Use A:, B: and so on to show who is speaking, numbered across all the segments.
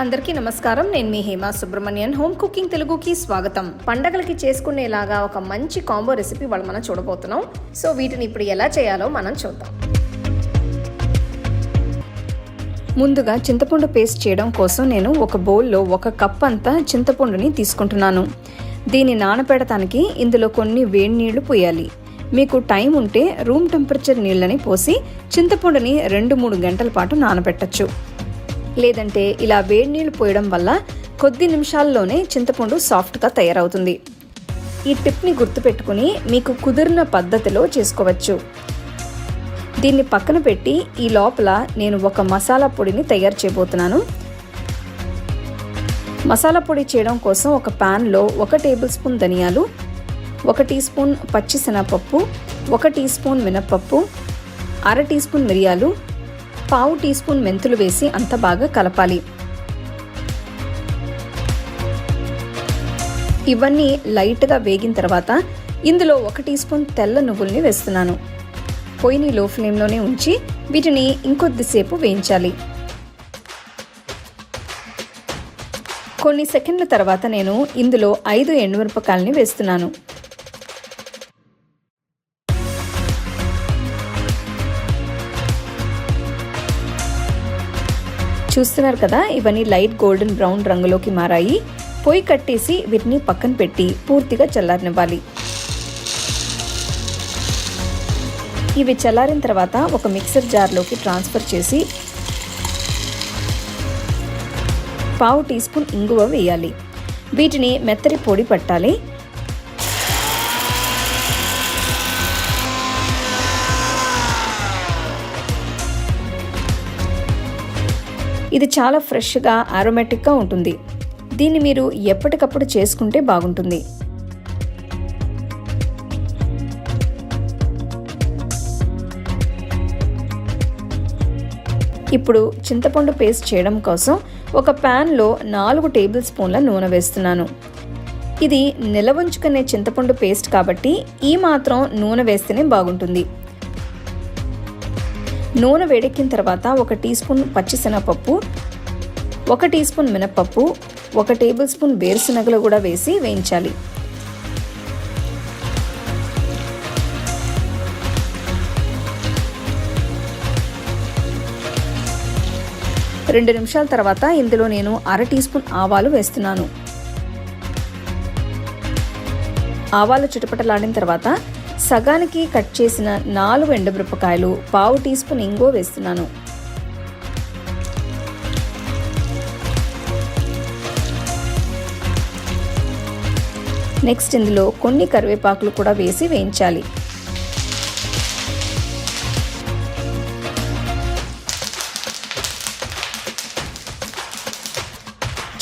A: అందరికీ నమస్కారం. నేను మీ హేమ సుబ్రహ్మణ్యన్. హోమ్ కుకింగ్ తెలుగుకి స్వాగతం. పండగలకి చేసుకునేలాగా ఒక మంచి కాంబో రెసిపీ వాళ్ళు మనం చూడబోతున్నాం. సో వీటిని ఇప్పుడు ఎలా చేయాలో మనం చూద్దాం. ముందుగా చింతపండు పేస్ట్ చేయడం కోసం నేను ఒక బౌల్లో ఒక కప్ అంతా చింతపండుని తీసుకుంటున్నాను. దీన్ని నానపెడటానికి ఇందులో కొన్ని వేడి నీళ్ళు పోయాలి. మీకు టైం ఉంటే రూమ్ టెంపరేచర్ నీళ్ళని పోసి చింతపండుని రెండు మూడు గంటల పాటు నానబెట్టచ్చు. లేదంటే ఇలా వేడి నీళ్ళు పోయడం వల్ల కొద్ది నిమిషాల్లోనే చింతపండు సాఫ్ట్గా తయారవుతుంది. ఈ టిప్ని గుర్తుపెట్టుకుని మీకు కుదిరిన పద్ధతిలో చేసుకోవచ్చు. దీన్ని పక్కన పెట్టి ఈ లోపల నేను ఒక మసాలా పొడిని తయారు చేయబోతున్నాను. మసాలా పొడి చేయడం కోసం ఒక ప్యాన్లో ఒక టేబుల్ స్పూన్ ధనియాలు ఒక టీ స్పూన్ పచ్చిశనగపప్పు ఒక టీ స్పూన్ మినప్పప్పు అర టీ స్పూన్ మిరియాలు పావు టీ స్పూన్ మెంతులు వేసి అంత బాగా కలపాలి. ఇవన్నీ లైట్గా వేగిన తర్వాత ఇందులో ఒక టీ స్పూన్ తెల్ల నువ్వుల్ని వేస్తున్నాను. పొయ్యిని లో ఫ్లేమ్లోనే ఉంచి వీటిని ఇంకొద్దిసేపు వేయించాలి. కొన్ని సెకండ్ల తర్వాత నేను ఇందులో ఐదు ఎండుమిరపకాయలని వేస్తున్నాను. చూస్తున్నారు కదా ఇవన్నీ లైట్ గోల్డెన్ బ్రౌన్ రంగులోకి మారాయి. పొయ్యి కట్టేసి వీటిని పక్కన పెట్టి పూర్తిగా చల్లారనివ్వాలి. ఇవి చల్లారిన తర్వాత ఒక మిక్సర్ జార్లోకి ట్రాన్స్ఫర్ చేసి పావు టీ స్పూన్ ఇంగువ వేయాలి. వీటిని మెత్తరి పొడి పట్టాలి. ఇది చాలా ఫ్రెష్గా ఆరోమేటిక్గా ఉంటుంది. దీన్ని మీరు ఎప్పటికప్పుడు చేసుకుంటే బాగుంటుంది. ఇప్పుడు చింతపండు పేస్ట్ చేయడం కోసం ఒక ప్యాన్లో నాలుగు టేబుల్ స్పూన్ల నూనె వేస్తున్నాను. ఇది నిలవంచుకునే చింతపండు పేస్ట్ కాబట్టి ఈ మాత్రం నూనె వేస్తేనే బాగుంటుంది. నూనె వేడెక్కిన తర్వాత ఒక టీ స్పూన్ పచ్చిశనగపప్పు ఒక టీ స్పూన్ మినపప్పు ఒక టేబుల్ స్పూన్ వేరుశనగలు కూడా వేసి వేయించాలి. రెండు నిమిషాల తర్వాత ఇందులో నేను అర టీ స్పూన్ ఆవాలు వేస్తున్నాను. ఆవాలు చిటపటలాడిన తర్వాత సగానికి కట్ చేసిన నాలుగు ఎండుమిరపకాయలు పావు టీ స్పూన్ ఇంగో వేస్తున్నాను. నెక్స్ట్ ఇందులో కొన్ని కరివేపాకులు కూడా వేసి వేయించాలి.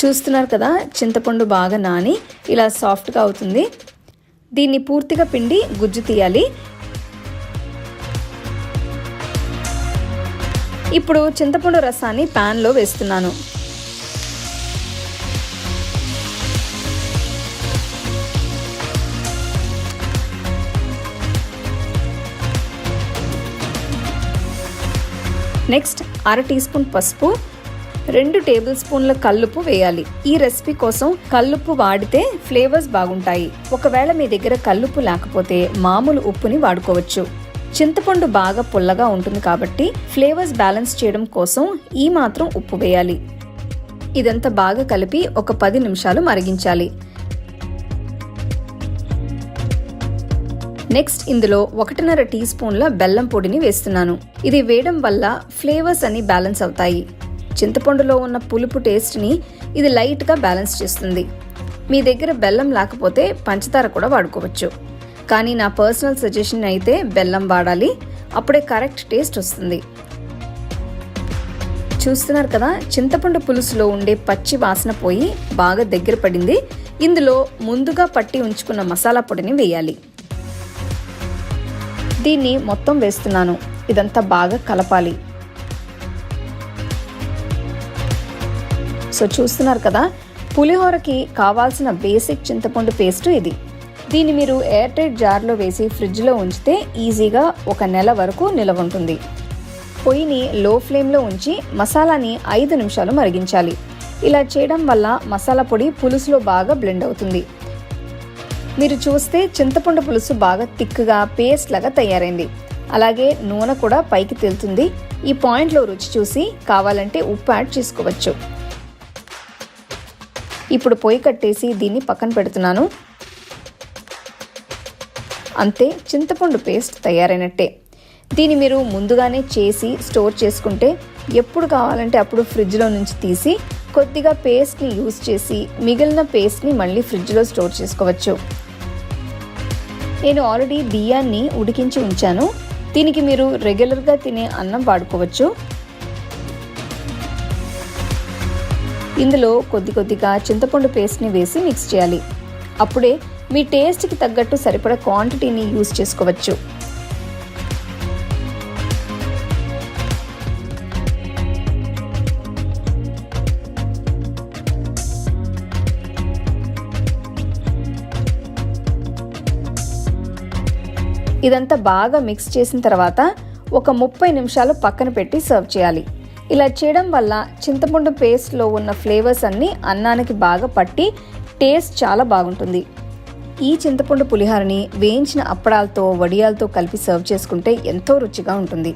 A: చూస్తున్నారు కదా చింతపండు బాగా నాని ఇలా సాఫ్ట్గా అవుతుంది. దీన్ని పూర్తిగా పిండి గుజ్జు తీయాలి. ఇప్పుడు చింతపండు రసాన్ని ప్యాన్లో వేస్తున్నాను. నెక్స్ట్ అర టీ స్పూన్ పసుపు. రెండు టేబుల్ స్పూన్ల కల్లుప్పు వేయాలి. ఈ రెసిపీ కోసం కల్లుప్పు వాడితే ఫ్లేవర్స్ బాగుంటాయి. ఒకవేళ మీ దగ్గర కల్లుప్పు లేకపోతే మామూలు ఉప్పుని వాడుకోవచ్చు. చింతపండు బాగా పుల్లగా ఉంటుంది కాబట్టి ఫ్లేవర్స్ బ్యాలెన్స్ చేయడం కోసం ఈ మాత్రం ఉప్పు వేయాలి. ఇదంతా బాగా కలిపి ఒక పది నిమిషాలు మరిగించాలి. నెక్స్ట్ ఇందులో ఒకటిన్నర టీ స్పూన్ల బెల్లం పొడిని వేస్తున్నాను. ఇది వేయడం వల్ల ఫ్లేవర్స్ అన్ని బ్యాలెన్స్ అవుతాయి. చింతపండులో ఉన్న పులుపు టేస్ట్ని ఇది లైట్గా బ్యాలెన్స్ చేస్తుంది. మీ దగ్గర బెల్లం లేకపోతే పంచదార కూడా వాడుకోవచ్చు. కానీ నా పర్సనల్ సజెషన్ అయితే బెల్లం వాడాలి. అప్పుడే కరెక్ట్ టేస్ట్ వస్తుంది. చూస్తున్నారు కదా చింతపండు పులుసులో ఉండే పచ్చి వాసన పోయి బాగా దగ్గర పడింది. ఇందులో ముందుగా పట్టి ఉంచుకున్న మసాలా పొడిని వేయాలి. దీన్ని మొత్తం వేస్తున్నాను. ఇదంతా బాగా కలపాలి. సో చూస్తున్నారు కదా పులిహోరకి కావాల్సిన బేసిక్ చింతపండు పేస్ట్ ఇది. దీన్ని మీరు ఎయిర్ టైట్ జార్లో వేసి ఫ్రిడ్జ్లో ఉంచితే ఈజీగా ఒక నెల వరకు నిలవ ఉంటుంది. పొయ్యిని లో ఫ్లేమ్లో ఉంచి మసాలాని ఐదు నిమిషాలు మరిగించాలి. ఇలా చేయడం వల్ల మసాలా పొడి పులుసులో బాగా బ్లెండ్ అవుతుంది. మీరు చూస్తే చింతపండు పులుసు బాగా తిక్కుగా పేస్ట్ లాగా తయారైంది. అలాగే నూనె కూడా పైకి తేలుతుంది. ఈ పాయింట్లో రుచి చూసి కావాలంటే ఉప్పు యాడ్ చేసుకోవచ్చు. ఇప్పుడు పొయ్యి కట్టేసి దీన్ని పక్కన పెడుతున్నాను. అంతే చింతపండు పేస్ట్ తయారైనట్టే. దీన్ని మీరు ముందుగానే చేసి స్టోర్ చేసుకుంటే ఎప్పుడు కావాలంటే అప్పుడు ఫ్రిడ్జ్లో నుంచి తీసి కొద్దిగా పేస్ట్ని యూస్ చేసి మిగిలిన పేస్ట్ని మళ్ళీ ఫ్రిడ్జ్లో స్టోర్ చేసుకోవచ్చు. నేను ఆల్రెడీ బియ్యాన్ని ఉడికించి ఉంచాను. దీనికి మీరు రెగ్యులర్గా తినే అన్నం వాడుకోవచ్చు. ఇందులో కొద్ది కొద్దిగా చింతపండు పేస్ట్ని వేసి మిక్స్ చేయాలి. అప్పుడే మీ టేస్ట్కి తగ్గట్టు సరిపడ క్వాంటిటీని యూస్ చేసుకోవచ్చు. ఇదంతా బాగా మిక్స్ చేసిన తర్వాత ఒక ముప్పై నిమిషాలు పక్కన పెట్టి సర్వ్ చేయాలి. ఇలా చేయడం వల్ల చింతపండు పేస్ట్లో ఉన్న ఫ్లేవర్స్ అన్నీ అన్నానికి బాగా పట్టి టేస్ట్ చాలా బాగుంటుంది. ఈ చింతపండు పులిహోరని వేయించిన అప్పడాలతో వడియాలతో కలిపి సర్వ్ చేసుకుంటే ఎంతో రుచిగా ఉంటుంది.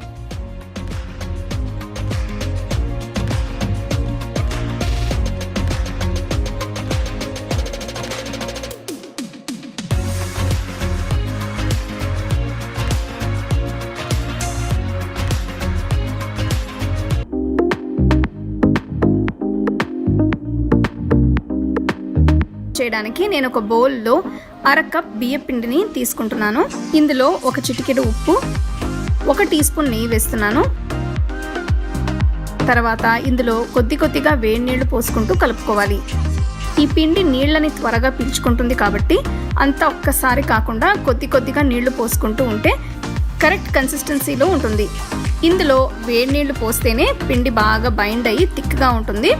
A: చేయడానికి నేను ఒక బౌల్లో అర కప్ బియ్య పిండిని తీసుకుంటున్నాను. ఇందులో ఒక చిటికెడు ఉప్పు ఒక టీ స్పూన్ నెయ్యి వేస్తున్నాను. తర్వాత ఇందులో కొద్ది కొద్దిగా వేడి నీళ్ళు పోసుకుంటూ కలుపుకోవాలి. ఈ పిండి నీళ్ళని త్వరగా పీల్చుకుంటుంది కాబట్టి అంతా ఒక్కసారి కాకుండా కొద్ది కొద్దిగా నీళ్ళు పోసుకుంటూ ఉంటే కరెక్ట్ కన్సిస్టెన్సీలో ఉంటుంది. ఇందులో వేడి నీళ్ళు పోస్తేనే పిండి బాగా బైండ్ అయ్యి థిక్గా ఉంటుంది.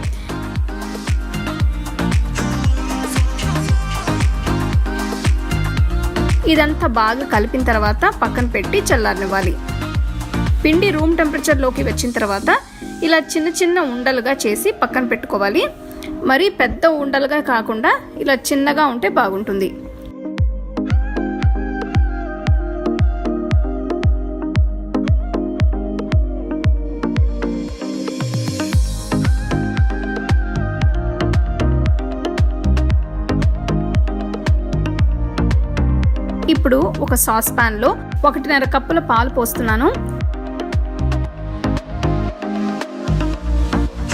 A: ఇదంతా బాగా కలిపిన తర్వాత పక్కన పెట్టి చల్లారనివ్వాలి. పిండి రూమ్ టెంపరేచర్లోకి వచ్చిన తర్వాత ఇలా చిన్న చిన్న ఉండలుగా చేసి పక్కన పెట్టుకోవాలి. మరీ పెద్ద ఉండలుగా కాకుండా ఇలా చిన్నగా ఉంటే బాగుంటుంది. ఇప్పుడు ఒక సాస్ ప్యాన్లో ఒకటిన్నర కప్పుల పాలు పోస్తున్నాను.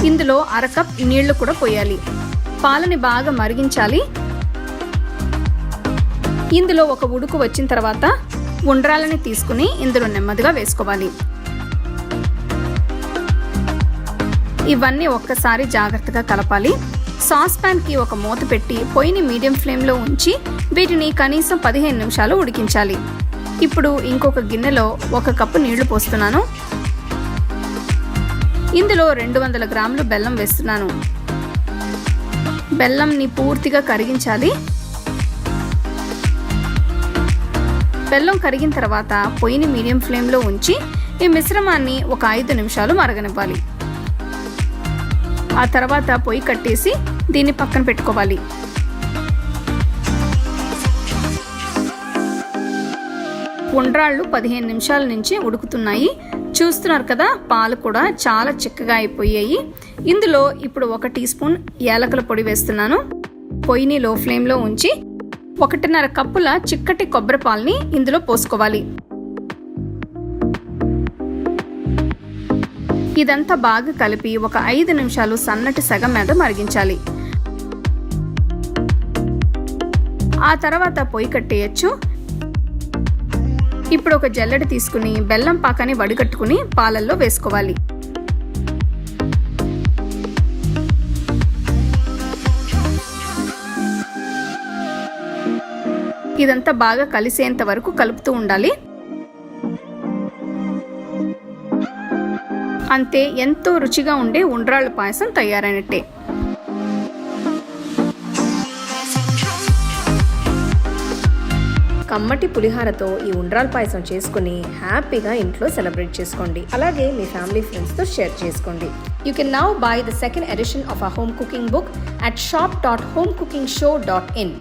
A: ఇందులో అరకప్ నీళ్ళు కూడా పోయాలి. పాలని బాగా మరిగించాలి. ఇందులో ఒక ఉడుకు వచ్చిన తర్వాత ఉండ్రాలని తీసుకుని ఇందులో నెమ్మదిగా వేసుకోవాలి. ఇవన్నీ ఒక్కసారి జాగ్రత్తగా కలపాలి. సాస్ పాన్కి ఒక మూత పెట్టి పొయ్యిని మీడియం ఫ్లేమ్లో ఉంచి వీటిని కనీసం పదిహేను నిమిషాలు ఉడికించాలి. ఇప్పుడు ఇంకొక గిన్నెలో ఒక కప్పు నీళ్ళు పోస్తున్నాను. ఇందులో రెండు వందల గ్రాములు బెల్లం వేస్తున్నాను. బెల్లంని పూర్తిగా కరిగించాలి. బెల్లం కరిగిన తర్వాత పొయ్యిని మీడియం ఫ్లేమ్లో ఉంచి ఈ మిశ్రమాన్ని ఒక ఐదు నిమిషాలు మరగనివ్వాలి. ఆ తర్వాత పొయ్యి కట్టేసి దీన్ని పక్కన పెట్టుకోవాలి. ఉండ్రాళ్ళు పదిహేను నిమిషాల నుంచి ఉడుకుతున్నాయి. చూస్తున్నారు కదా పాలు కూడా చాలా చిక్కగా అయిపోయాయి. ఇందులో ఇప్పుడు ఒక టీ స్పూన్ ఏలకల పొడి వేస్తున్నాను. పొయ్యిని లో ఫ్లేమ్లో ఉంచి ఒకటిన్నర కప్పుల చిక్కటి కొబ్బరి పాలని ఇందులో పోసుకోవాలి. ఇదంతా బాగా కలిపి ఒక ఐదు నిమిషాలు సన్నటి సగం మీద మరిగించాలి. ఆ తర్వాత పొయ్యి కట్టేయచ్చు. ఇప్పుడు ఒక జల్లెడ తీసుకుని బెల్లం పాకాన్ని వడిగట్టుకుని పాలల్లో వేసుకోవాలి. ఇదంతా బాగా కలిసేంత వరకు కలుపుతూ ఉండాలి. అంతే ఎంతో రుచిగా ఉండే ఉండ్రాళ్ళ పాయసం తయారైనట్టే. కమ్మటి పులిహారతో ఈ ఉండ్రాల పాయసం చేసుకుని హ్యాపీగా ఇంట్లో సెలబ్రేట్ చేసుకోండి. అలాగే మీ ఫ్యామిలీ ఫ్రెండ్స్తో షేర్ చేసుకోండి. You can now buy the second edition of a home cooking book at shop dot home cooking show dot in